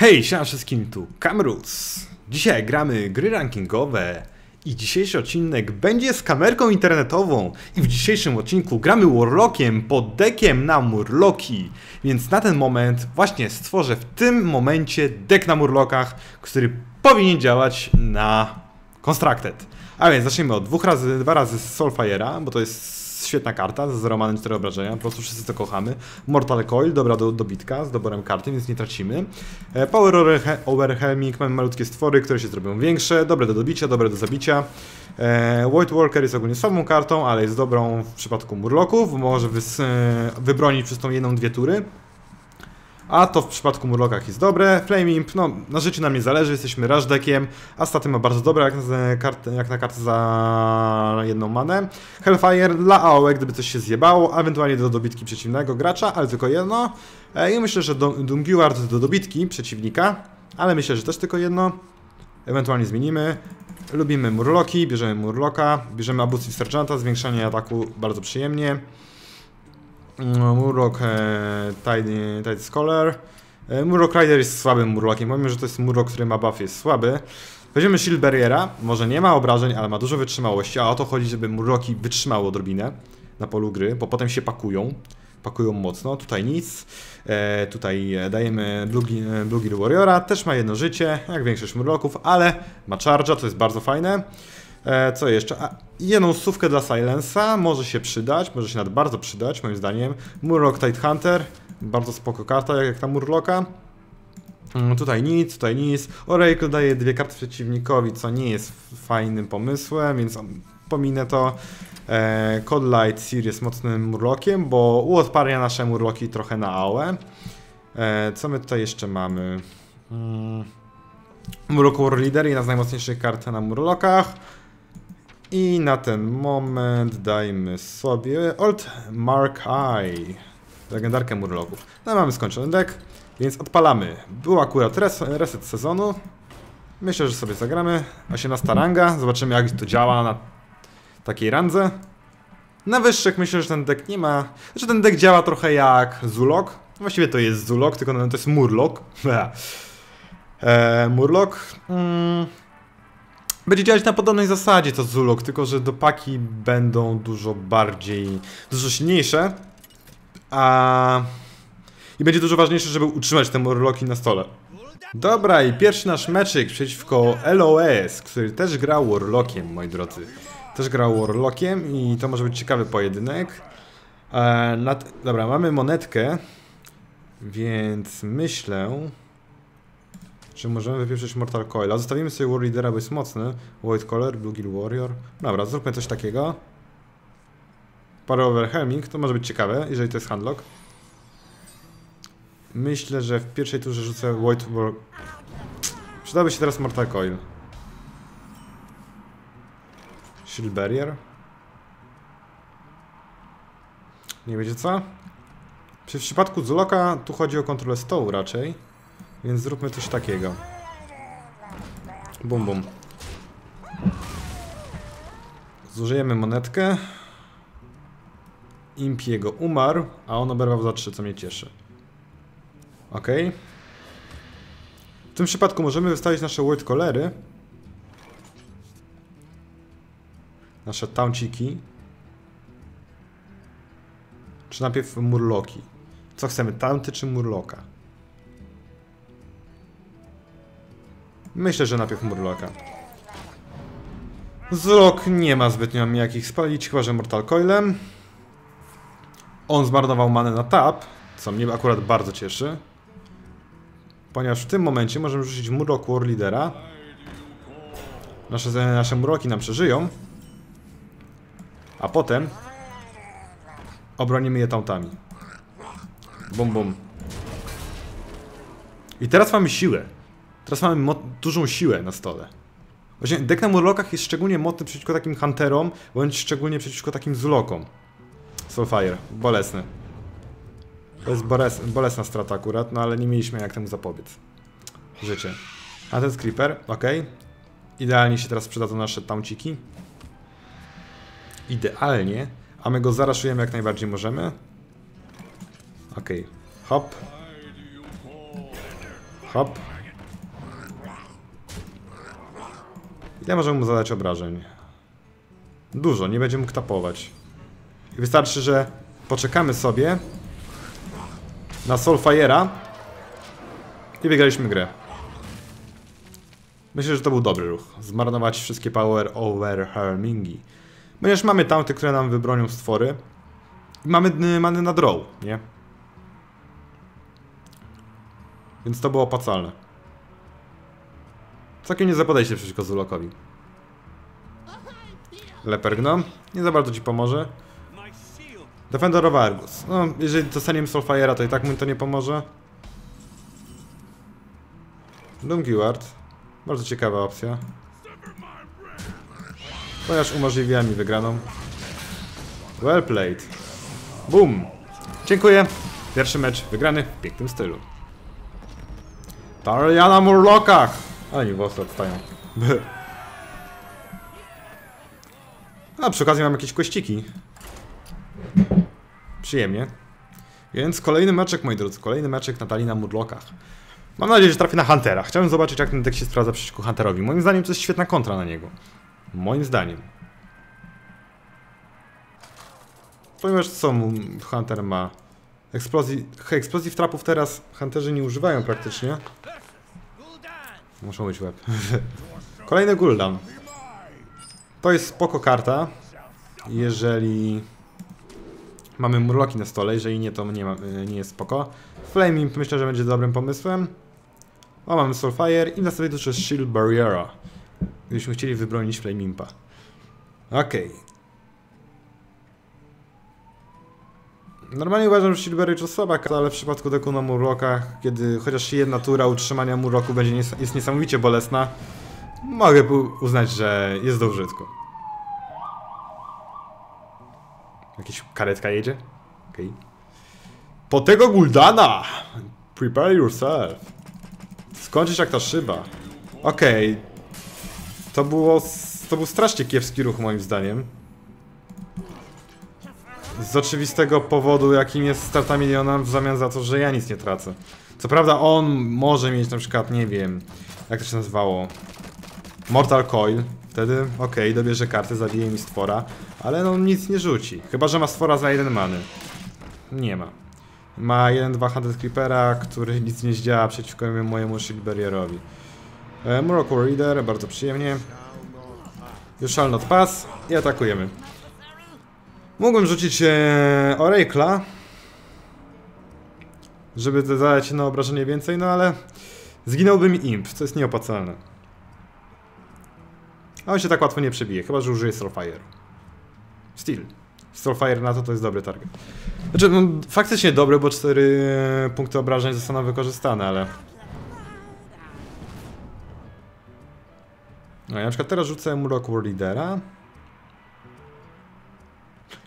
Hej, siema wszystkim, tu Kamrus. Dzisiaj gramy gry rankingowe i dzisiejszy odcinek będzie z kamerką internetową i w dzisiejszym odcinku gramy Warlockiem pod dekiem na Murloki. Więc na ten moment właśnie stworzę w tym momencie dek na Murlokach, który powinien działać na Constructed. A więc zacznijmy od dwóch razy, dwa razy Soulfire'a, bo to jest świetna karta z Romanem 4 obrażenia, po prostu wszyscy to kochamy. Mortal Coil, dobra do dobitka z doborem karty, więc nie tracimy. E, Power Overhelming, mamy malutkie stwory, które się zrobią większe, dobre do dobicia, dobre do zabicia. E, White Walker jest ogólnie słabą kartą, ale jest dobrą w przypadku Murloków, może e, wybronić przez tą jedną, dwie tury. A to w przypadku Murlokach jest dobre. Flame Imp, no na życiu nam nie zależy, jesteśmy rush deckiem, a staty ma bardzo dobre jak na, kartę, jak na kartę za jedną manę. Hellfire dla AOE, gdyby coś się zjebało, ewentualnie do dobitki przeciwnego gracza, ale tylko jedno. E, I myślę, że Dunguard do dobitki przeciwnika, ale myślę, że też tylko jedno. Ewentualnie zmienimy. Lubimy Murloki, bierzemy Murloka, bierzemy Abusive Sergeanta, zwiększanie ataku bardzo przyjemnie. Murloc e, Tide, Tide Scholar. E, Murloc Rider jest słabym Murlokiem, pomimo, że to jest Murloc, który ma buff, jest słaby. Weźmiemy Shield Barriera, może nie ma obrażeń, ale ma dużo wytrzymałości, a o to chodzi, żeby Murloki wytrzymały odrobinę na polu gry, bo potem się pakują. Pakują mocno, tutaj nic. E, tutaj dajemy Blue Gear Warriora, też ma jedno życie, jak większość Murloków, ale ma charge'a, to jest bardzo fajne. E, co jeszcze? A, jedną słówkę dla Silensa może się przydać, może się nawet bardzo przydać, moim zdaniem. Murloc Tide Hunter, bardzo spoko karta, jak ta Murloka. Mm, tutaj nic, tutaj nic. Oracle daje dwie karty przeciwnikowi, co nie jest fajnym pomysłem, więc pominę to. E, Codelight Seer jest mocnym murlokiem, bo uodparnia nasze murloki trochę na AOE. E, co my tutaj jeszcze mamy? Mm. Murloc War Leader, jedna z najmocniejszych kart na murlokach. I na ten moment dajmy sobie Old Mark Eye, legendarkę murloków. No mamy skończony deck, więc odpalamy. Był akurat res reset sezonu. Myślę, że sobie zagramy. 18 ranga, zobaczymy jak to działa na takiej randze. Na wyższych myślę, że ten deck nie ma... Znaczy ten deck działa trochę jak Zulok. Właściwie to jest Zulok, tylko to jest Murloc. eee, Murloc. Mm. Będzie działać na podobnej zasadzie to Zulok, tylko że dopaki będą dużo bardziej, dużo silniejsze. A... I będzie dużo ważniejsze, żeby utrzymać te Murloki na stole. Dobra, i pierwszy nasz meczyk przeciwko LOS, który też grał Warlockiem, moi drodzy. Też grał Warlockiem i to może być ciekawy pojedynek. E, nad... Dobra, mamy monetkę, więc myślę... Czy możemy wypieprzyć Mortal Coil? A zostawimy sobie War Leadera, bo jest mocny. White Collar, Blue Warrior. Dobra, zróbmy coś takiego. Parę Overhelming, to może być ciekawe, jeżeli to jest handlock. Myślę, że w pierwszej turze rzucę White War... Przydałby się teraz Mortal Coil. Shield Barrier. Nie wiecie co? W przypadku Zuloka tu chodzi o kontrolę stołu raczej. Więc zróbmy coś takiego. Bum bum. Zużyjemy monetkę. Impiego umarł, a on oberwał za 3, co mnie cieszy. Ok. W tym przypadku możemy wystawić nasze white colery. Nasze taunciki. Czy najpierw murloki? Co chcemy, taunty czy murloka? Myślę, że najpierw Murloka. Zrok nie ma zbytnio mi jakich spalić, chyba że Mortal Coilem. On zmarnował manę na tap, co mnie akurat bardzo cieszy. Ponieważ w tym momencie możemy rzucić Murloc War Leadera. Nasze, nasze Murloki nam przeżyją. A potem obronimy je tauntami. Bum bum. I teraz mamy siłę. Teraz mamy dużą siłę na stole. Właśnie deck na Murlokach jest szczególnie mocny przeciwko takim Hunterom, bądź szczególnie przeciwko takim Zulokom. Soulfire, bolesny. To jest boles, bolesna strata akurat, no ale nie mieliśmy jak temu zapobiec. Życie. A ten Creeper, ok. Idealnie się teraz przydadzą nasze taunciki. Idealnie. A my go zaraszujemy jak najbardziej możemy. Ok. Hop. Hop. Ile możemy mu zadać obrażeń? Dużo, nie będzie mógł tapować. Wystarczy, że poczekamy sobie na Soulfire'a i wygraliśmy grę. Myślę, że to był dobry ruch. Zmarnować wszystkie power overharmingi. Ponieważ mamy tamte, które nam wybronią stwory. I mamy many na draw, nie? Więc to było opłacalne. Całkiem nie zapadaj przeciwko Zulokowi. Lepergnom. Nie za bardzo ci pomoże. Defender of Argus. No, jeżeli dostaniemy Soulfire'a, to i tak mu to nie pomoże. Doomguard. Bardzo ciekawa opcja. Ponieważ umożliwia mi wygraną. Well played. Boom. Dziękuję. Pierwszy mecz wygrany w pięknym stylu. Talia na nie włosy odstają. A przy okazji mam jakieś kościki. Przyjemnie. Więc kolejny meczek, moi drodzy, kolejny meczek Natalii na. Mam nadzieję, że trafię na Huntera. Chciałem zobaczyć, jak ten deck się sprawdza przeciwko Hunterowi. Moim zdaniem to jest świetna kontra na niego. Moim zdaniem. Ponieważ co Hunter ma? Eksplozji, eksplozji trapów teraz Hunterzy nie używają praktycznie. Muszą być łeb. Kolejny Gul'dan. To jest spoko karta. Jeżeli mamy murloki na stole, jeżeli nie, to nie, ma, nie jest spoko. Flame Imp myślę, że będzie dobrym pomysłem. O, mamy Soulfire i następnie dużo Shield Barriera. Gdybyśmy chcieli wybronić Flame Impa. Okej. Normalnie uważam, że Barrier to słaba ale w przypadku deku na murlokach, kiedy chociaż jedna tura utrzymania murloku będzie nies jest niesamowicie bolesna, mogę uznać, że jest do użytku. Jakiś karetka jedzie? Okej. Okay. Po tego Guldana! Prepare yourself. Skończysz jak ta szyba. Okej. Okay. To było... To był strasznie kiepski ruch moim zdaniem. Z oczywistego powodu, jakim jest strata miliona w zamian za to, że ja nic nie tracę. Co prawda on może mieć na przykład, nie wiem, jak to się nazywało, Mortal Coil. Wtedy, okej, okay, dobierze kartę, zabije mi stwora, ale no nic nie rzuci. Chyba, że ma stwora za jeden many. Nie ma. Ma 1-2 Hunted Creepera, który nic nie zdziała przeciwko mojemu Shield Barrierowi. E, Muracle Reader, bardzo przyjemnie. Już shall not pass i atakujemy. Mógłbym rzucić e, Oracle'a, żeby zadać na obrażenie więcej, no ale zginąłby mi Imp, co jest nieopłacalne. A on się tak łatwo nie przebije, chyba że użyje Starfire. Steel. Starfire na to to jest dobry target. Znaczy, no, faktycznie dobry, bo 4 punkty obrażeń zostaną wykorzystane, ale... No ja na przykład teraz rzucę mu Rock.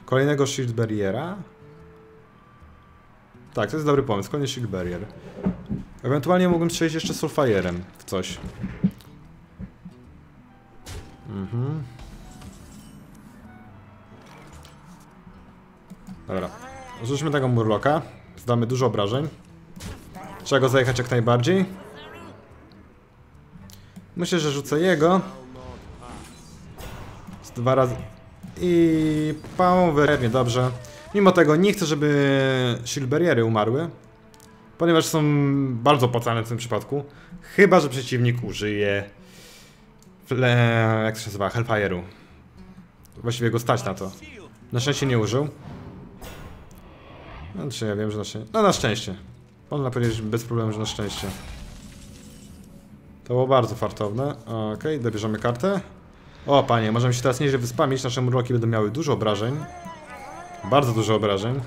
Kolejnego Shield Barriera. Tak, to jest dobry pomysł. Kolejny Shield Barrier. Ewentualnie mógłbym strzelić jeszcze Soulfire'em w coś. Mhm. Dobra. Rzućmy tego murloka. Zdamy dużo obrażeń. Trzeba go zajechać jak najbardziej. Myślę, że rzucę jego. Z dwa razy. I power. Nie dobrze. Mimo tego nie chcę, żeby Shieldbarriery umarły. Ponieważ są bardzo opłacalne w tym przypadku. Chyba, że przeciwnik użyje... Fle... Jak to się nazywa? Hellfire'u. Właściwie go stać na to. Na szczęście nie użył. Znaczy ja wiem, że na szczęście. No na szczęście. Można powiedzieć bez problemu, że na szczęście. To było bardzo fartowne. Okej, okay, dobierzemy kartę. O panie, możemy się teraz nieźle wyspamić. Nasze murloki będą miały dużo obrażeń. Bardzo dużo obrażeń.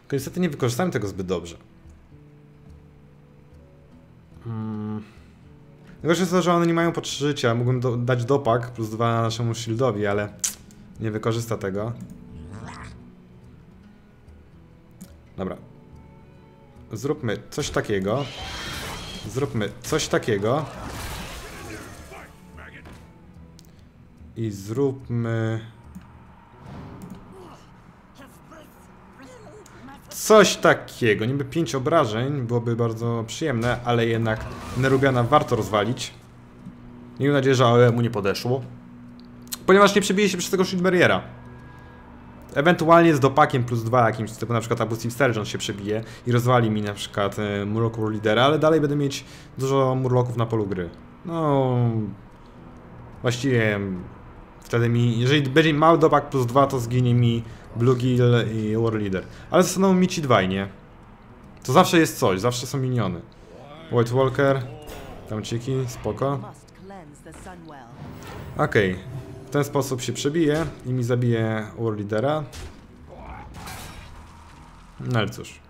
Tylko niestety nie wykorzystałem tego zbyt dobrze. Hmm. Najgorsze jest to, że one nie mają po 3 życia. Mógłbym do, dać dopak plus 2 naszemu shieldowi, ale nie wykorzysta tego. Dobra. Zróbmy coś takiego. Zróbmy coś takiego. I zróbmy... Coś takiego. Niby 5 obrażeń byłoby bardzo przyjemne, ale jednak Nerubiana warto rozwalić. Miejmy nadzieję, że AOE mu nie podeszło. Ponieważ nie przebije się przez tego Shield Barriera. Ewentualnie z dopakiem plus 2 jakimś, typu na przykład Abusive Surgeon się przebije i rozwali mi na przykład War Leadera, ale dalej będę mieć dużo Murloków na polu gry. No... Właściwie... Wtedy mi... Jeżeli będzie mały dopak plus 2, to zginie mi Blue Gill i War Leader. Ale zostaną mi ci dwaj, nie? To zawsze jest coś, zawsze są miniony. White Walker, tamciki, spoko. Okej, w ten sposób się przebije i mi zabije War Leadera. No ale cóż.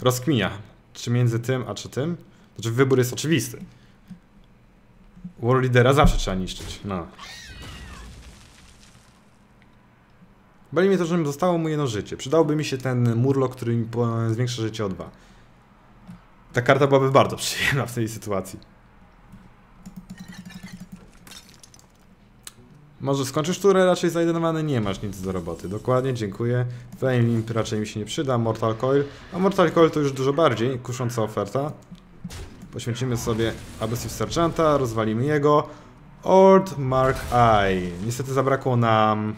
Rozkminia, czy między tym, a czy tym? Znaczy wybór jest oczywisty. War Leadera zawsze trzeba niszczyć, no. Boli mnie to, że zostało mu jedno życie. Przydałoby mi się ten Murloc, który mi zwiększa życie o dwa. Ta karta byłaby bardzo przyjemna w tej sytuacji. Może skończysz turę? Raczej zajedenowany nie masz nic do roboty. Dokładnie, dziękuję. Flame Limp raczej mi się nie przyda. Mortal Coil. A Mortal Coil to już dużo bardziej kusząca oferta. Poświęcimy sobie Abusive Sergeanta, rozwalimy jego. Old Mark Eye. Niestety zabrakło nam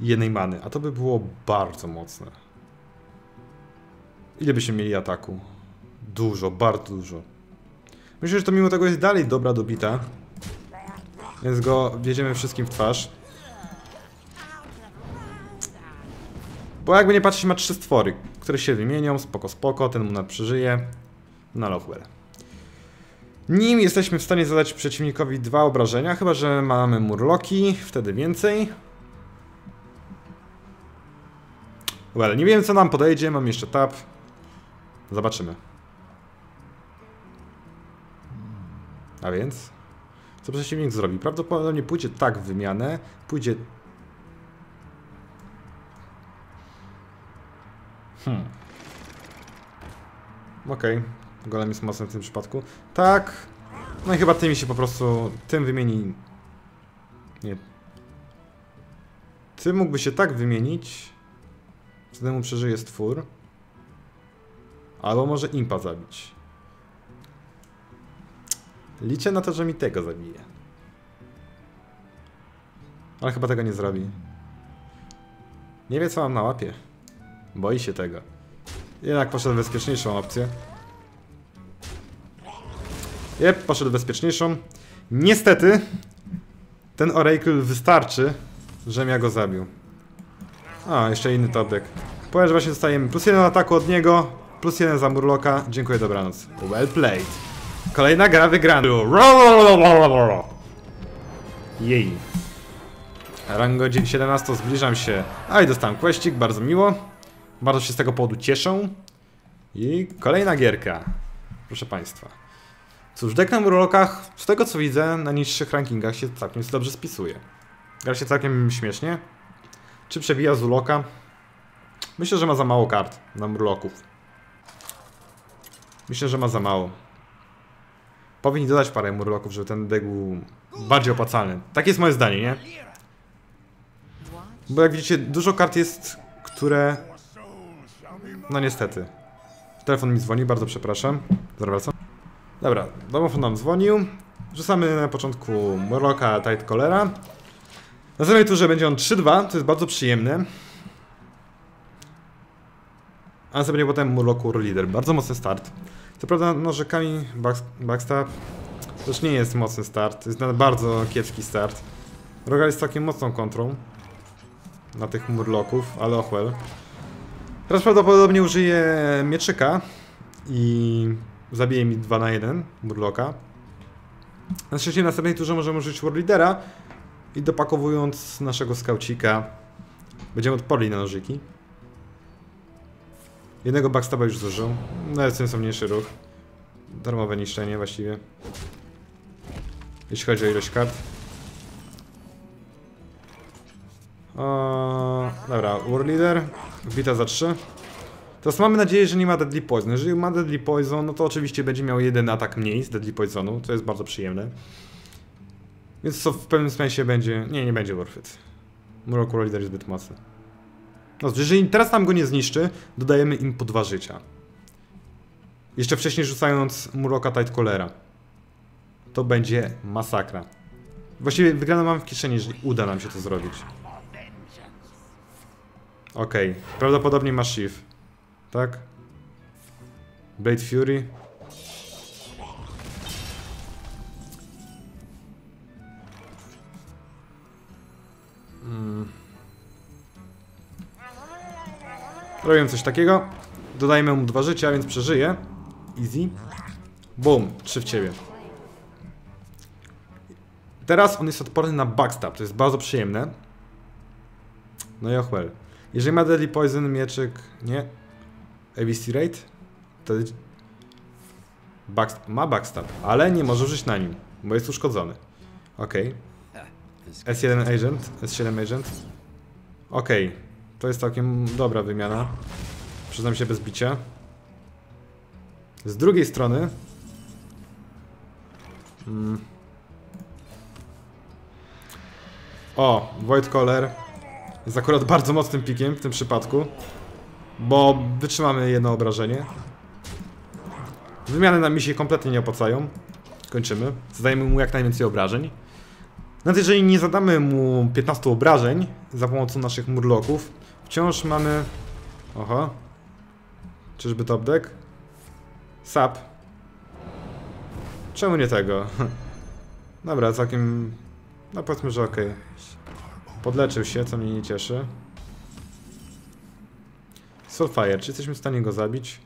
jednej many, a to by było bardzo mocne. Ile byśmy mieli ataku? Dużo, bardzo dużo. Myślę, że to mimo tego jest dalej dobra dobita. Więc go wiedziemy wszystkim w twarz. Bo jakby nie patrzeć, ma trzy stwory, które się wymienią, spoko, spoko, ten mu przeżyje. No Lovewell. Nim jesteśmy w stanie zadać przeciwnikowi dwa obrażenia, chyba że mamy murloki, wtedy więcej. Well, nie wiem co nam podejdzie, mam jeszcze tap. Zobaczymy. A więc? Co przeciwnik zrobi? Prawdopodobnie pójdzie tak w wymianę, pójdzie... Hmm. Okej, golem jest mocny w tym przypadku. Tak. No i chyba tym się po prostu... Tym wymieni... Nie. Tym mógłby się tak wymienić. Wtedy mu przeżyje stwór. Albo może impa zabić. Liczę na to, że mi tego zabije. Ale chyba tego nie zrobi. Nie wie co mam na łapie. Boi się tego. Jednak poszedł bezpieczniejszą opcję. Jep, poszedł bezpieczniejszą. Niestety, ten Oracle wystarczy, żebym ja go zabił. A, jeszcze inny topdeck. Powiem, że właśnie dostajemy plus jeden ataku od niego, plus jeden za Murloka. Dziękuję, dobranoc. Well played. Kolejna gra wygrana. Jej. Rango 17 zbliżam się. A i dostałem questik, bardzo miło. Bardzo się z tego powodu cieszę. I kolejna gierka. Proszę Państwa. Cóż, deck na Murlokach, z tego co widzę, na niższych rankingach się całkiem dobrze spisuje. Gra się całkiem śmiesznie. Czy przebija z uloka? Myślę, że ma za mało kart na Murloków. Myślę, że ma za mało. Powinni dodać parę Murloków, żeby ten deck był bardziej opłacalny. Tak jest moje zdanie, nie? Bo jak widzicie, dużo kart jest, które... No niestety. Telefon mi dzwoni, bardzo przepraszam. Zaraz wracam. Dobra, domofon nam dzwonił. Rzucamy na początku Murloka Tight Cholera. Na następnej turze będzie on 3-2, to jest bardzo przyjemne. A następnie potem Murloku Leader. Bardzo mocny start. Co prawda nożykami back, backstab to już nie jest mocny start. To jest bardzo kiepski start. Rogal jest całkiem mocną kontrą na tych Murloków, ale och well. Teraz prawdopodobnie użyję mieczyka i zabije mi 2 na 1 Murloka. Na szczęście w następnej turze możemy użyć War Leadera i dopakowując naszego skaucika będziemy odporni na nożyki. Jednego backstaba już zużył. Nawet sensowniejszy ruch. Darmowe niszczenie właściwie. Jeśli chodzi o ilość kart. O, dobra, War Leader. Wbita za 3. Teraz mamy nadzieję, że nie ma Deadly Poison. Jeżeli ma Deadly Poison, no to oczywiście będzie miał jeden atak mniej z Deadly Poisonu, co jest bardzo przyjemne. Więc to w pewnym sensie będzie... Nie, nie będzie worth it. Murok War Leader jest zbyt mocny. No, jeżeli teraz nam go nie zniszczy, dodajemy im po dwa życia. Jeszcze wcześniej rzucając Muroka Tightcallera. To będzie masakra. Właściwie wygraną mam w kieszeni, jeżeli uda nam się to zrobić. Okej, prawdopodobnie ma Shiv. Tak? Blade Fury. Robię coś takiego. Dodajmy mu dwa życia, więc przeżyje. Easy. Boom, trzy w ciebie. Teraz on jest odporny na backstab, to jest bardzo przyjemne. No i well. Jeżeli ma Deadly Poison, mieczyk... Nie. ABC Rate? Wtedy... Backstab. Ma backstab, ale nie może żyć na nim, bo jest uszkodzony. Okej. S1 Agent, S7 Agent. Okej, to jest całkiem dobra wymiana. Przyznam się bez bicia. Z drugiej strony... Mm. O, Void jest akurat bardzo mocnym pikiem w tym przypadku, bo wytrzymamy jedno obrażenie. Wymiany nam się kompletnie nie opłacają. Kończymy. Zadajemy mu jak najwięcej obrażeń. Nawet jeżeli nie zadamy mu 15 obrażeń za pomocą naszych murloków, wciąż mamy... Oho. Czyżby top deck? Sap. Czemu nie tego? Dobra, całkiem... No powiedzmy, że okej. Podleczył się, co mnie nie cieszy. Soulfire, czy jesteśmy w stanie go zabić?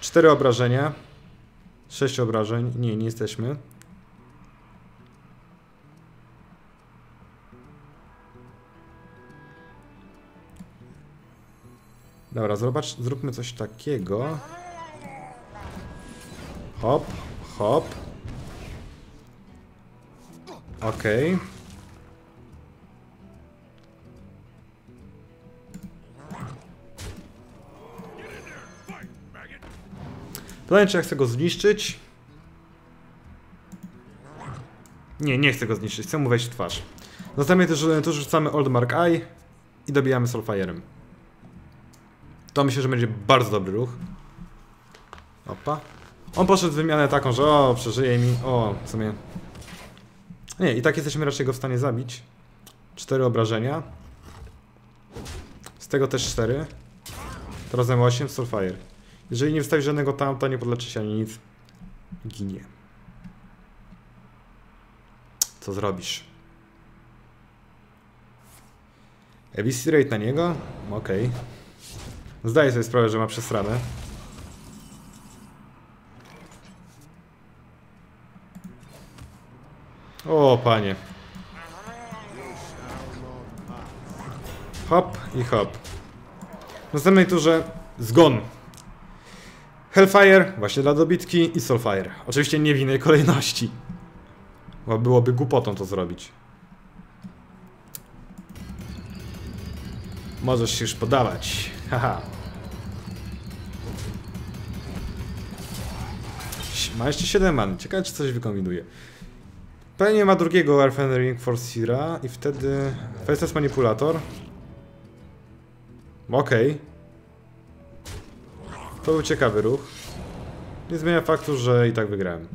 Cztery obrażenia. Sześć obrażeń. Nie, nie jesteśmy. Dobra, zobacz, zróbmy coś takiego. Hop, hop. Okej. Pytanie, czy ja chcę go zniszczyć? Nie, nie chcę go zniszczyć, chcę mu wejść w twarz. Następnie też, też rzucamy Old Mark Eye i dobijamy Soulfire'em. To myślę, że będzie bardzo dobry ruch. Opa. On poszedł w wymianę taką, że o, przeżyje mi. O, w sumie. Nie, i tak jesteśmy raczej go w stanie zabić. Cztery obrażenia. Z tego też cztery. To razem 8 Soulfire. Jeżeli nie wstawi żadnego tam, to nie podleczy się ani nic. Ginie. Co zrobisz? ABC rate na niego? Okej. Okay. Zdaję sobie sprawę, że ma przesranę. O, panie. Hop i hop. W następnej turze zgon. Hellfire, właśnie dla dobitki i Soulfire. Oczywiście nie w innej kolejności. Bo byłoby głupotą to zrobić. Możesz się już podawać. Haha. Ma jeszcze 7 man. Ciekawe, czy coś wykombinuje. Pewnie ma drugiego Elfen Ring for Sira i wtedy... Festus Manipulator. Okej. Okay. To był ciekawy ruch. Nie zmienia faktu, że i tak wygrałem.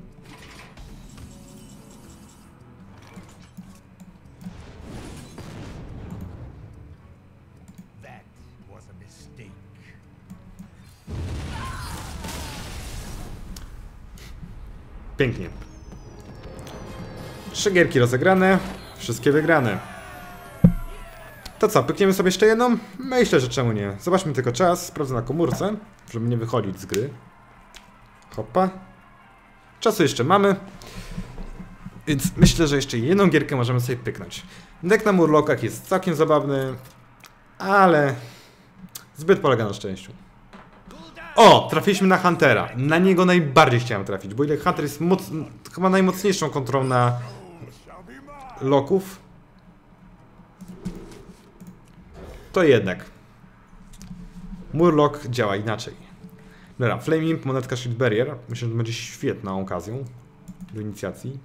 Pięknie. Trzy gierki rozegrane, wszystkie wygrane. To co, pykniemy sobie jeszcze jedną? Myślę, że czemu nie. Zobaczmy tylko czas, sprawdzę na komórce, żeby nie wychodzić z gry. Hopa. Czasu jeszcze mamy. Więc myślę, że jeszcze jedną gierkę możemy sobie pyknąć. Deck na Murlockach jest całkiem zabawny, ale zbyt polega na szczęściu. O! Trafiliśmy na Huntera. Na niego najbardziej chciałem trafić, bo ile Hunter jest moc... chyba najmocniejszą kontrolą na loków, to jednak Murlock działa inaczej. Dobra, Flame Imp, monetka Shield Barrier. Myślę, że to będzie świetną okazją do inicjacji.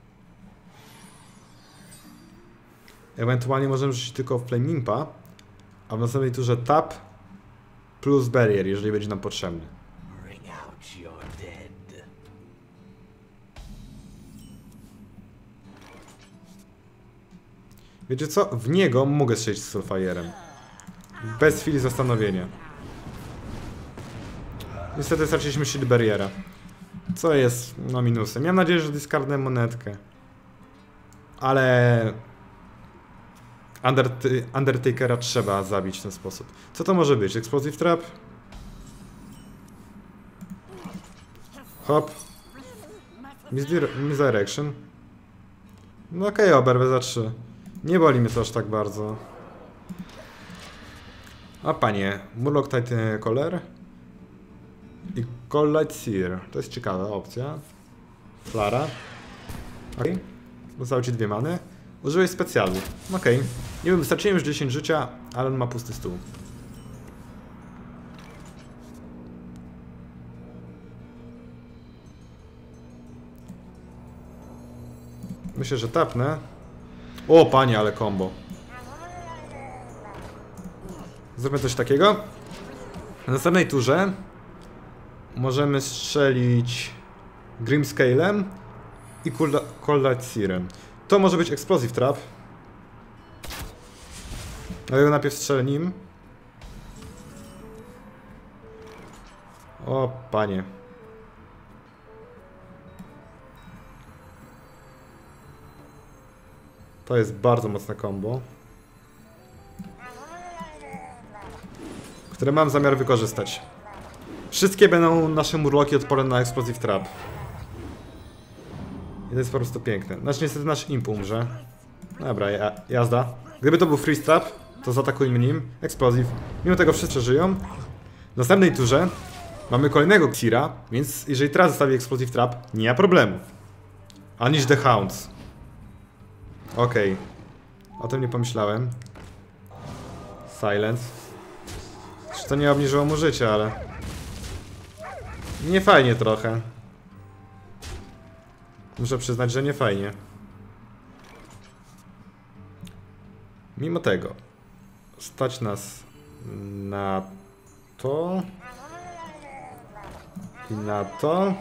Ewentualnie możemy rzucić tylko Flame Impa, a w następnej turze tap plus barrier, jeżeli będzie nam potrzebny. Wiecie co? W niego mogę strzelić z Soulfire'em. Bez chwili zastanowienia. Niestety straciliśmy shield barriera. Co jest no minusem. Miałem nadzieję, że discardnę monetkę. Ale... Undert- Undertakera trzeba zabić w ten sposób. Co to może być? Explosive Trap? Hop. Misdir- Misdirection. No okej, okay, oberwę za 3. Nie boli mnie to aż tak bardzo. A panie, Murloc Titan Color i Collide Seer. To jest ciekawa opcja. Flara. Okay. Zostały ci dwie many. Użyłeś specjalu. Okay. Nie wiem, wystarczyłem już 10 życia, ale on ma pusty stół. Myślę, że tapnę. O, panie, ale combo. Zróbmy coś takiego. W następnej turze możemy strzelić Grimscalem i Cold Seerem. To może być Explosive Trap. Ale najpierw strzelę nim. O, panie. To jest bardzo mocne combo. Które mam zamiar wykorzystać. Wszystkie będą nasze murloki odporne na Explosive Trap. I to jest po prostu piękne. Znaczy niestety nasz imp umrze. Dobra, ja, jazda. Gdyby to był Freeze Trap, to zaatakujmy nim. Explosive. Mimo tego wszyscy żyją. W następnej turze mamy kolejnego Xira, więc jeżeli teraz zostawi Explosive Trap, nie ma problemu. Aniż The Hounds. Okej. Okay. O tym nie pomyślałem. Silence. Czy to nie obniżyło mu życia, ale... Nie fajnie trochę. Muszę przyznać, że nie fajnie. Mimo tego, stać nas na to i na to.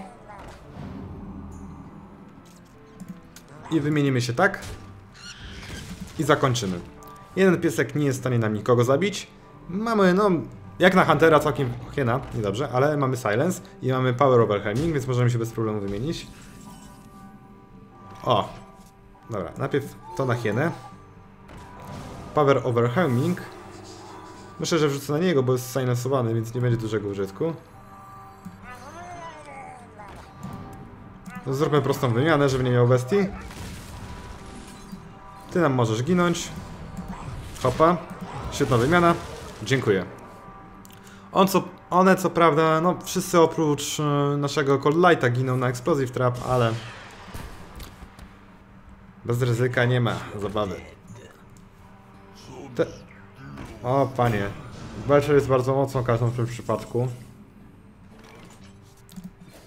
I wymienimy się tak. I zakończymy. Jeden piesek nie jest w stanie nam nikogo zabić. Mamy, no, jak na Huntera całkiem hiena, niedobrze, ale mamy Silence i mamy Power Overhelming, więc możemy się bez problemu wymienić. O! Dobra, najpierw to na hienę. Power Overhelming. Myślę, że wrzucę na niego, bo jest silencowany, więc nie będzie dużego użytku. Zróbmy prostą wymianę, żeby nie miał bestii. Ty nam możesz ginąć. Hopa. Świetna wymiana. Dziękuję. On co, one co prawda, no wszyscy oprócz y, naszego Cold Lighta giną na Explosive Trap, ale... Bez ryzyka nie ma zabawy. Te... O panie. Belcher jest bardzo mocną kartą w tym przypadku.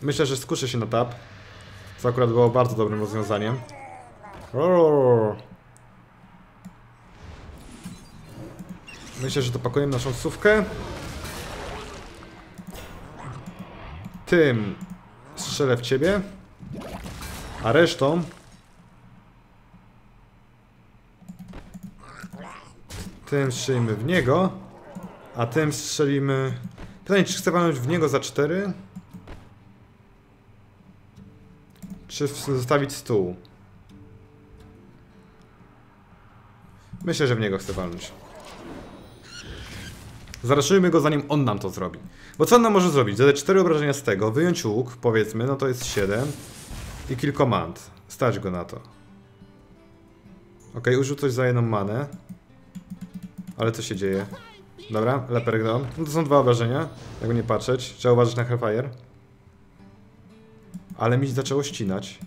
Myślę, że skuszę się na tap. Co akurat było bardzo dobrym rozwiązaniem. Roar. Myślę, że dopakujemy naszą sówkę. Tym strzelę w ciebie. A resztą... Tym strzelimy w niego. A tym strzelimy... Pytanie, czy chcę walnąć w niego za 4? Czy zostawić stół? Myślę, że w niego chcę walnąć. Zaraszujmy go zanim on nam to zrobi. Bo co on nam może zrobić? Zadać 4 obrażenia z tego, wyjąć łuk, powiedzmy, no to jest 7. I kill command. Stać go na to. Ok, użył coś za jedną manę. Ale co się dzieje? Dobra, leperek dom. No to są dwa obrażenia, jakby nie patrzeć. Trzeba uważać na Hellfire. Ale mi zaczęło ścinać.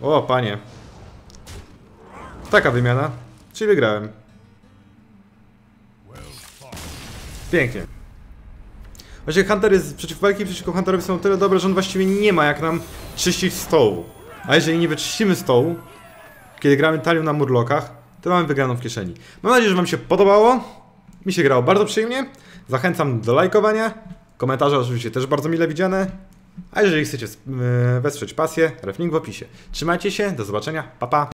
O, panie. Taka wymiana. Czyli wygrałem. Pięknie. Właśnie Hunter jest, przeciw walki przeciwko Hunterowi są tyle dobre, że on właściwie nie ma jak nam czyścić stołu. A jeżeli nie wyczyścimy stołu, kiedy gramy talią na murlokach, to mamy wygraną w kieszeni. Mam nadzieję, że Wam się podobało. Mi się grało bardzo przyjemnie. Zachęcam do lajkowania. Komentarze oczywiście też bardzo mile widziane. A jeżeli chcecie yy, wesprzeć pasję, reflink w opisie. Trzymajcie się, do zobaczenia, pa pa!